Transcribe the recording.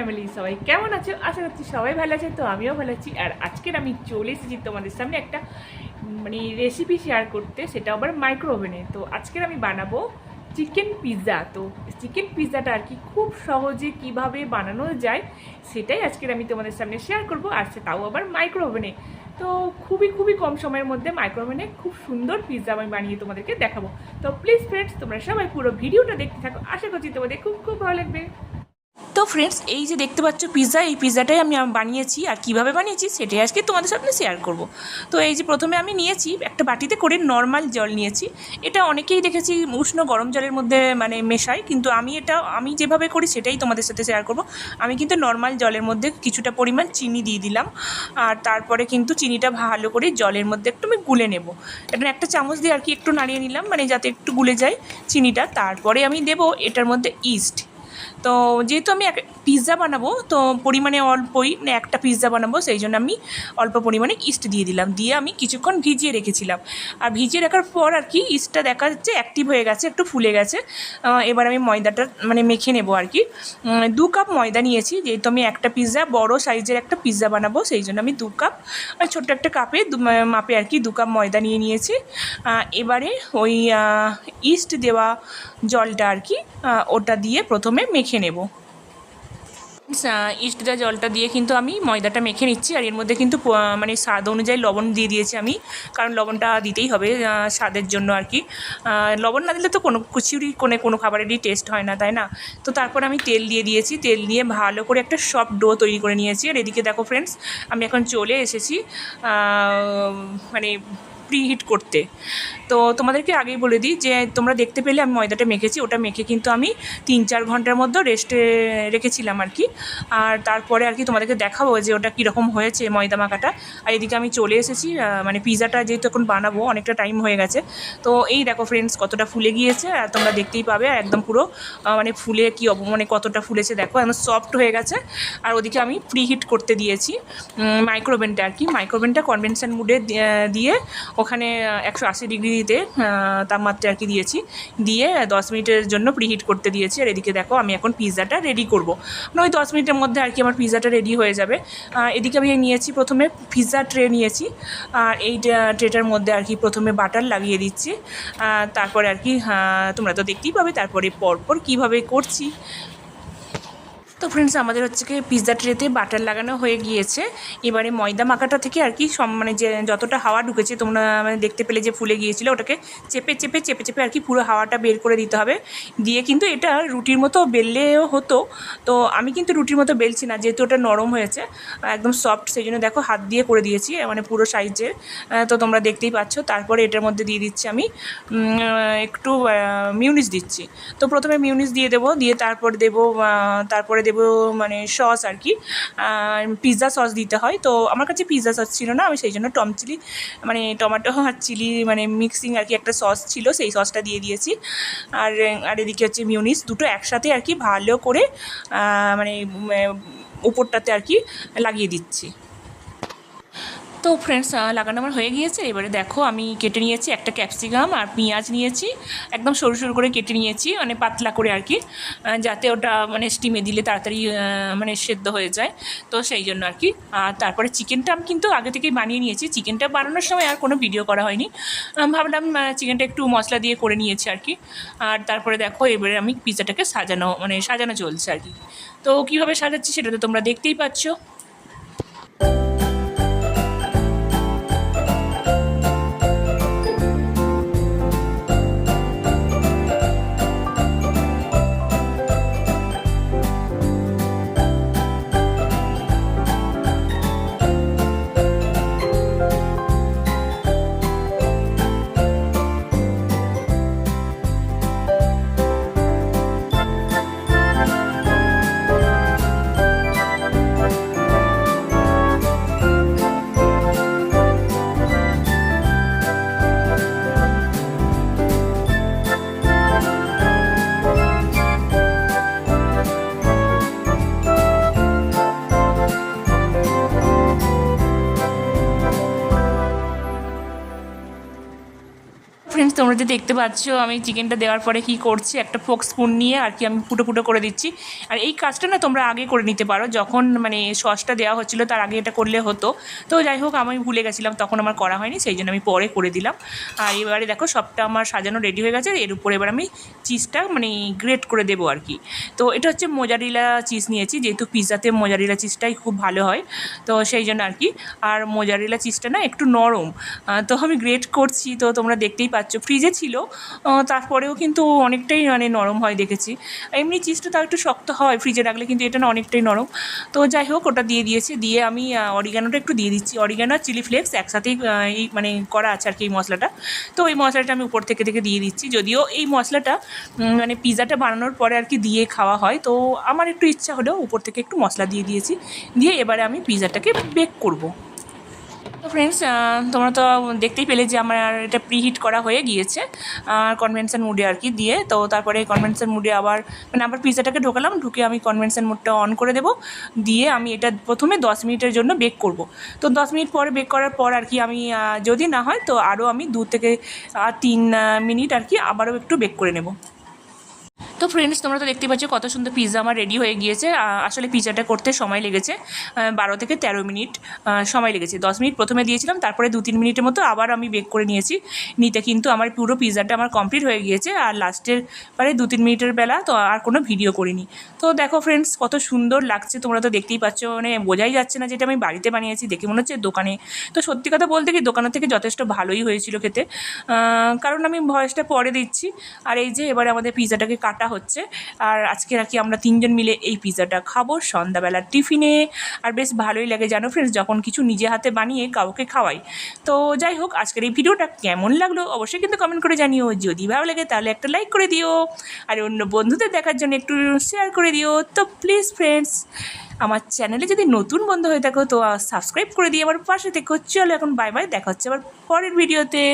Family সবাই কেমন আছো? আশা করছি সবাই ভালো আছে তো আমিও ভালো আছি। আর আজকের আমি চলে এসেছি তোমাদের সামনে একটা মানে রেসিপি শেয়ার করতে, সেটা আবার মাইক্রো ওভেনে তো আজকের আমি বানাবো চিকেন পিৎজা তো চিকেন পিৎজাটা আর কি খুব সহজে কীভাবে বানানো যায়, সেটাই আজকের আমি তোমাদের সামনে শেয়ার করব। আর সে তাও আবার মাইক্রো ওভেনে তো খুবই খুবই কম সময়ের মধ্যে মাইক্রো ওভেনে খুব সুন্দর পিৎজা আমি বানিয়ে তোমাদেরকে দেখাবো। তো প্লিজ ফ্রেন্ডস তোমরা সবাই পুরো ভিডিওটা দেখতে থাকো। আশা করছি তোমাদের খুব খুব ভালো লাগবে। তো ফ্রেন্ডস এই যে দেখতে পাচ্ছ পিৎজা এই পিৎজাটাই আমি বানিয়েছি আর কীভাবে বানিয়েছি সেটাই আজকে তোমাদের সামনে শেয়ার করব। তো এই যে প্রথমে আমি নিয়েছি, একটা বাটিতে করে নর্মাল জল নিয়েছি। এটা অনেকেই দেখেছি উষ্ণ গরম জলের মধ্যে মানে মেশাই কিন্তু আমি এটা, আমি যেভাবে করি সেটাই তোমাদের সাথে শেয়ার করব। আমি কিন্তু নর্মাল জলের মধ্যে কিছুটা পরিমাণ চিনি দিয়ে দিলাম। আর তারপরে কিন্তু চিনিটা ভালো করে জলের মধ্যে একটু আমি গুলে নেব। এটা একটা চামচ দিয়ে আর কি একটু নাড়িয়ে নিলাম মানে যাতে একটু গুলে যায় চিনিটা। তারপরে আমি দেব এটার মধ্যে ইস্ট তো যেহেতু আমি এক পিৎজা বানাবো, তো পরিমাণে অল্পই না একটা পিৎজা বানাবো, সেই জন্য আমি অল্প পরিমাণে ইস্ট দিয়ে দিলাম। দিয়ে আমি কিছুক্ষণ ভিজিয়ে রেখেছিলাম। আর ভিজিয়ে রাখার পর আর কি ইস্টটা দেখা যাচ্ছে অ্যাক্টিভ হয়ে গেছে, একটু ফুলে গেছে। এবার আমি ময়দাটা মানে মেখে নেব আর কি। দু কাপ ময়দা নিয়েছি, যেহেতু আমি একটা পিৎজা বড় সাইজের একটা পিৎজা বানাবো, সেই জন্য আমি দু কাপ মানে ছোট্ট একটা কাপে মাপে আর কি দু কাপ ময়দা নিয়ে নিয়েছি। এবারে ওই ইস্ট দেওয়া জলটা আর কি ওটা দিয়ে প্রথমে মেখে নেব। ইস্ট দেওয়া জলটা দিয়ে কিন্তু আমি ময়দাটা মেখে নিচ্ছি, আর এর মধ্যে কিন্তু মানে স্বাদ অনুযায়ী লবণ দিয়ে দিয়েছি আমি, কারণ লবণটা দিতেই হবে স্বাদের জন্য আর কি। লবণ না দিলে তো কোনো কিছুরই কোনো কোনো খাবারেরই টেস্ট হয় না, তাই না? তো তারপর আমি তেল দিয়ে দিয়েছি, তেল দিয়ে ভালো করে একটা সফট ডো তৈরি করে নিয়েছি, আর এদিকে দেখো ফ্রেন্ডস আমি এখন চলে এসেছি মানে প্রিহিট করতে। তো তোমাদেরকে আগেই বলে দিই যে, তোমরা দেখতে পেলে আমি ময়দাটা মেখেছি, ওটা মেখে কিন্তু আমি তিন চার ঘণ্টার মধ্যে রেস্টে রেখেছিলাম আর কি। আর তারপরে আর কি তোমাদেরকে দেখাবো যে ওটা কীরকম হয়েছে ময়দা মাখাটা। আর এদিকে আমি চলে এসেছি মানে পিৎজাটা যেহেতু এখন বানাবো, অনেকটা টাইম হয়ে গেছে। তো এই দেখো ফ্রেন্ডস কতটা ফুলে গিয়েছে, আর তোমরা দেখতেই পাবে একদম পুরো মানে ফুলে কি অব মানে কতটা ফুলেছে দেখো, একদম সফট হয়ে গেছে। আর ওদিকে আমি প্রি হিট করতে দিয়েছি মাইক্রোওভেনটা আর কি। মাইক্রোওভেনটা কনভেনশন মুডে দিয়ে ওখানে একশো আশি ডিগ্রিতে তাপমাত্রা আর কি দিয়েছি। দিয়ে দশ মিনিটের জন্য প্রিহিট করতে দিয়েছি। আর এদিকে দেখো, আমি এখন পিৎজাটা রেডি করব। মানে ওই দশ মিনিটের মধ্যে আর কি আমার পিৎজাটা রেডি হয়ে যাবে। এদিকে আমি নিয়েছি প্রথমে পিৎজা ট্রে নিয়েছি। আর এই ট্রেটার মধ্যে আর কি প্রথমে বাটার লাগিয়ে দিচ্ছি। তারপরে আর কি তোমরা তো দেখতেই পাবে, তারপরে পরপর কীভাবে করছি। তো ফ্রেন্ডস আমাদের হচ্ছে কি পিৎজা ট্রেতে বাটার লাগানো হয়ে গিয়েছে। এবারে ময়দা মাখাটা থেকে আর কি সম মানে যে যতটা হাওয়া ঢুকেছে, তোমরা মানে দেখতে পেলে যে ফুলে গিয়েছিল, ওটাকে চেপে চেপে চেপে চেপে আর কি পুরো হাওয়াটা বের করে দিতে হবে। দিয়ে কিন্তু এটা রুটির মতো বেললেও হতো। তো আমি কিন্তু রুটির মতো বেলছি না, যেহেতু ওটা নরম হয়েছে, একদম সফট সেই জন্য দেখো হাত দিয়ে করে দিয়েছি মানে পুরো সাইজের তো তোমরা দেখতেই পাচ্ছ, তারপরে এটার মধ্যে দিয়ে দিচ্ছি আমি একটু মিউনিস দিচ্ছি। তো প্রথমে মিউনিস দিয়ে দেবো, দিয়ে তারপর দেবো তারপরে দেবো মানে সস আর কি। পিৎজা সস দিতে হয়। তো আমার কাছে পিৎজা সস ছিল না। আমি সেই জন্য টম চিলি মানে টমেটো আর চিলি মানে মিক্সিং আর কি একটা সস ছিল। সেই সসটা দিয়ে দিয়েছি। আর আর এদিকে হচ্ছে মিউনিস দুটো একসাথে আর কি ভালো করে মানে উপরটাতে আর কি লাগিয়ে দিচ্ছি। তো ফ্রেন্ডস লাগানো আমার হয়ে গিয়েছে। এবারে দেখো, আমি কেটে নিয়েছি একটা ক্যাপসিকাম আর পেঁয়াজ নিয়েছি। একদম সরু সরু করে কেটে নিয়েছি মানে পাতলা করে আর কি যাতে ওটা মানে স্টিমে দিলে তাড়াতাড়ি মানে সেদ্ধ হয়ে যায়। তো সেই জন্য আর কি। আর তারপরে চিকেনটা আমি কিন্তু আগে থেকেই বানিয়ে নিয়েছি। চিকেনটা বানানোর সময় আর কোনো ভিডিও করা হয়নি। ভাবলাম চিকেনটা একটু মশলা দিয়ে করে নিয়েছি আর কি। আর তারপরে দেখো, এবারে আমি পিৎজাটাকে সাজানো মানে সাজানো চলছে আর কি। তো কীভাবে সাজাচ্ছি সেটা তো তোমরা দেখতেই পাচ্ছ। যে দেখতে পাচ্ছ, আমি চিকেনটা দেওয়ার পরে কি করছি? একটা ফোক স্পুন নিয়ে আর কি আমি ফুটো ফুটো করে দিচ্ছি। আর এই কাজটা না তোমরা আগে করে নিতে পারো। যখন মানে সসটা দেওয়া হচ্ছিল, তার আগে এটা করলে হতো। তো যাই হোক, আমি ভুলে গেছিলাম, তখন আমার করা হয়নি, সেই জন্য আমি পরে করে দিলাম। আর এবারে দেখো, সবটা আমার সাজানো রেডি হয়ে গেছে। এর উপরে এবার আমি চিজটা মানে গ্রেট করে দেবো আর কি। তো এটা হচ্ছে মোজারিলা চিজ নিয়েছি, যেহেতু পিৎজাতে মোজারিলা চিজটাই খুব ভালো হয়। তো সেই জন্য আর কি। আর মোজারিলা চিজটা না একটু নরম। তো আমি গ্রেট করছি, তো তোমরা দেখতেই পাচ্ছ। ফ্রিজে ছিল তারপরেও কিন্তু অনেকটাই মানে নরম হয় দেখেছি। এমনি চিজটা তাও একটু শক্ত হয় ফ্রিজে রাখলে, কিন্তু এটা না অনেকটাই নরম। তো যাই হোক, ওটা দিয়ে দিয়েছি, দিয়ে আমি অরিগানোটা একটু দিয়ে দিচ্ছি। অরিগানো আর চিলি ফ্লেক্স একসাথেই এই মানে করা আছে আর কি এই মশলাটা। তো এই মশলাটা আমি উপর থেকে থেকে দিয়ে দিচ্ছি। যদিও এই মশলাটা মানে পিৎজাটা বানানোর পরে আর কি দিয়ে খাওয়া হয়, তো আমার একটু ইচ্ছা হলেও উপর থেকে একটু মশলা দিয়ে দিয়েছি। দিয়ে এবারে আমি পিৎজাটাকে বেক করব। ফ্রেন্ডস তোমরা তো দেখতেই পেলে যে আমার আর এটা প্রিহিট করা হয়ে গিয়েছে কনভেনশন মুডে আর কি দিয়ে। তো তারপরে কনভেনশন মুডে আবার মানে আবার পিজাটাকে ঢোকালাম, ঢুকে আমি কনভেনশন মুডটা অন করে দেবো। দিয়ে আমি এটা প্রথমে দশ মিনিটের জন্য বেক করব। তো দশ মিনিট পরে বেক করার পর আর কি আমি যদি না হয়, তো আরও আমি দু থেকে তিন মিনিট আর কি আবারও একটু বেক করে নেব। তো ফ্রেন্ডস তোমরা তো দেখতে পাচ্ছ কত সুন্দর পিৎজা আমার রেডি হয়ে গিয়েছে। আসলে পিৎজাটা করতে সময় লেগেছে। বারো থেকে তেরো মিনিট সময় লেগেছে। দশ মিনিট প্রথমে দিয়েছিলাম, তারপরে দু তিন মিনিটের মতো আবার আমি বেক করে নিয়েছি। নিতে কিন্তু আমার পুরো পিৎজাটা আমার কমপ্লিট হয়ে গিয়েছে আর লাস্টের পরে দু তিন মিনিটের বেলা তো আর কোনো ভিডিও করিনি। তো দেখো ফ্রেন্ডস কত সুন্দর লাগছে, তোমরা তো দেখতেই পাচ্ছ। মানে বোঝাই যাচ্ছে না যেটা আমি বাড়িতে বানিয়েছি, দেখে মনে হচ্ছে দোকানে। তো সত্যি কথা বলতে কি দোকানের থেকে যথেষ্ট ভালোই হয়েছিল খেতে। কারণ আমি ভয়েসটা পরে দিচ্ছি। আর এই যে এবারে আমাদের পিৎজাটাকে কাটা হচ্ছে। আর আজকে আর কি আমরা তিনজন মিলে এই পিৎজাটা খাব সন্ধ্যাবেলার টিফিনে। আর বেশ ভালোই লাগে জানো ফ্রেন্ডস যখন কিছু নিজে হাতে বানিয়ে কাউকে খাওয়াই। তো যাই হোক, আজকের এই ভিডিওটা কেমন লাগল অবশ্যই কিন্তু কমেন্ট করে জানিও। যদি ভালো লাগে তাহলে একটা লাইক করে দিও। আর অন্য বন্ধুদের দেখার জন্য একটু শেয়ার করে দিও। তো প্লিজ ফ্রেন্ডস আমার চ্যানেলে যদি নতুন বন্ধু হয়ে থাকো তো সাবস্ক্রাইব করে দিয়ে আমার পাশে থেকো। চলো এখন বাই বাই দেখা হচ্ছে আবার পরের ভিডিওতে